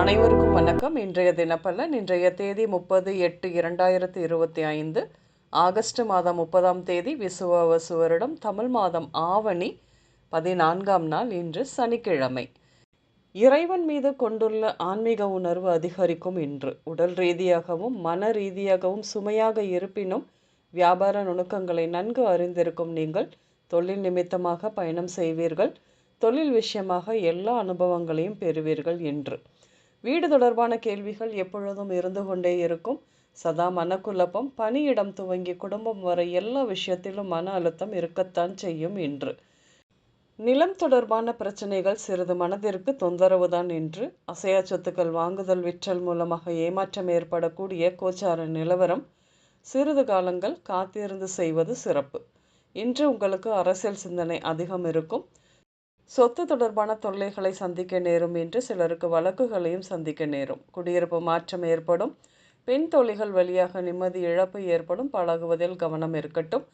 அனைவருக்கும் வணக்கம். இன்றைய தினப்பலன் இன்றைய தேதி முப்பது எட்டு இரண்டாயிரத்தி இருபத்தி ஐந்து ஆகஸ்ட் மாதம் முப்பதாம் தேதி விசுவாவசு வருடம் தமிழ் மாதம் ஆவணி பதினான்காம் நாள் இன்று சனிக்கிழமை. இறைவன் மீது கொண்டுள்ள ஆன்மீக உணர்வு அதிகரிக்கும் இன்று. உடல் ரீதியாகவும் மன ரீதியாகவும் சுமையாக இருப்பினும் வியாபார நுணுக்கங்களை நன்கு அறிந்திருக்கும் நீங்கள் தொழில் நிமித்தமாக பயணம் செய்வீர்கள். தொழில் விஷயமாக எல்லா அனுபவங்களையும் பெறுவீர்கள் என்று வீடு தொடர்பான கேள்விகள் எப்பொழுதும் இருந்து கொண்டே இருக்கும். சதா மனக்குழப்பம் பணியிடம் துவங்கி குடும்பம் வரை எல்லா விஷயத்திலும் மன அழுத்தம் இருக்கத்தான் செய்யும் என்று நிலம் தொடர்பான பிரச்சனைகள் சிறிது மனதிற்கு தொந்தரவுதான் என்று அசையா சொத்துக்கள் வாங்குதல் விற்றல் மூலமாக ஏமாற்றம் ஏற்படக்கூடிய கோச்சார நிலவரம் சிறிது காலங்கள் காத்திருந்து செய்வது சிறப்பு. இன்று உங்களுக்கு அரசியல் சிந்தனை அதிகம் இருக்கும். சொத்து தொடர்பான தொல்லைகளை சந்திக்க நேரும் என்று சிலருக்கு வழக்குகளையும் சந்திக்க நேரும். குடியிருப்பு மாற்றம் ஏற்படும். பெண் தொழில்கள் வழியாக நிம்மதி இழப்பு ஏற்படும். பழகுவதில் கவனம் இருக்கட்டும்.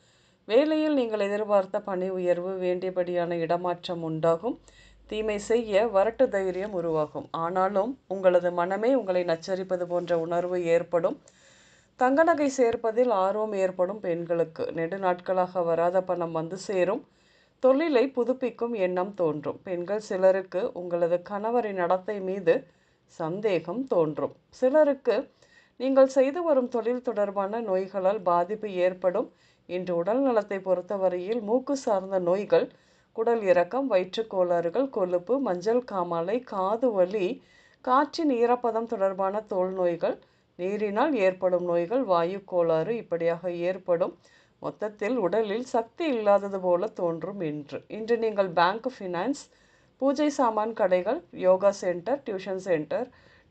வேலையில் நீங்கள் எதிர்பார்த்த பணி உயர்வு வேண்டியபடியான இடமாற்றம் உண்டாகும். தீமை செய்ய வரட்டு தைரியம் உருவாகும். ஆனாலும் உங்களது மனமே உங்களை நச்சரிப்பது போன்ற உணர்வு ஏற்படும். தங்க நகை சேர்ப்பதில் ஆர்வம் ஏற்படும் பெண்களுக்கு. நெடு நாட்களாக வராத பணம் வந்து சேரும். தொழிலை புதுப்பிக்கும் எண்ணம் தோன்றும். பெண்கள் சிலருக்கு உங்களது கணவரின் நடத்தை மீது சந்தேகம் தோன்றும். சிலருக்கு நீங்கள் செய்து வரும் தொழில் தொடர்பான நோய்களால் பாதிப்பு ஏற்படும். இன்று உடல் நலத்தை பொறுத்தவரையில் மூக்கு சார்ந்த நோய்கள் குடல் இறக்கம் வயிற்றுக்கோளாறுகள் கொழுப்பு மஞ்சள் காமாலை காது வலி காற்றின் ஈரப்பதம் தொடர்பான தோல் நோய்கள் நீரினால் ஏற்படும் நோய்கள் வாயு கோளாறு இப்படியாக ஏற்படும். மொத்தத்தில் உடலில் சக்தி இல்லாதது போல தோன்றும் இன்று. இன்று நீங்கள் பேங்க் ஃபினான்ஸ் பூஜை சாமான் கடைகள் yoga centre tuition centre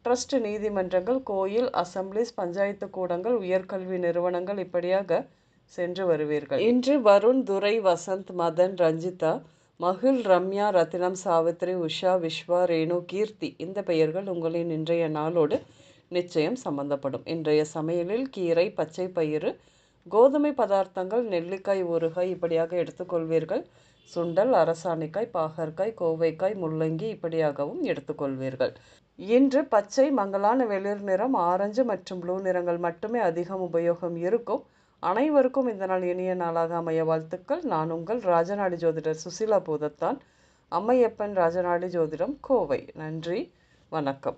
trust நீதிமன்றங்கள் கோயில் அசம்பிளிஸ் பஞ்சாயத்து கூடங்கள் உயர்கல்வி நிறுவனங்கள் இப்படியாக சென்று வருவீர்கள். இன்று வருண் துரை வசந்த் மதன் ரஞ்சிதா மகிழ் ரம்யா ரத்தினம் சாவித்ரி உஷா விஸ்வா ரேணு கீர்த்தி இந்த பெயர்கள் உங்களின் இன்றைய நாளோடு நிச்சயம் சம்பந்தப்படும். இன்றைய சமையலில் கீரை பச்சை பயிறு கோதுமை பதார்த்தங்கள் நெல்லிக்காய் ஊறுகாய் இப்படியாக எடுத்துக்கொள்வீர்கள். சுண்டல் அரசாணிக்காய் பாகற்காய் கோவைக்காய் முள்ளங்கி இப்படியாகவும் எடுத்துக்கொள்வீர்கள். இன்று பச்சை மங்கலான வெளிர் நிறம் ஆரஞ்சு மற்றும் ப்ளூ நிறங்கள் மட்டுமே அதிகம் உபயோகம் இருக்கும். அனைவருக்கும் இந்த நாள் இனிய நாளாக அமைய வாழ்த்துக்கள். நான் உங்கள் ராஜநாடி ஜோதிடர் சுசிலா பூதத்தான். அம்மையப்பன் ராஜநாடி ஜோதிடம் கோவை. நன்றி. வணக்கம்.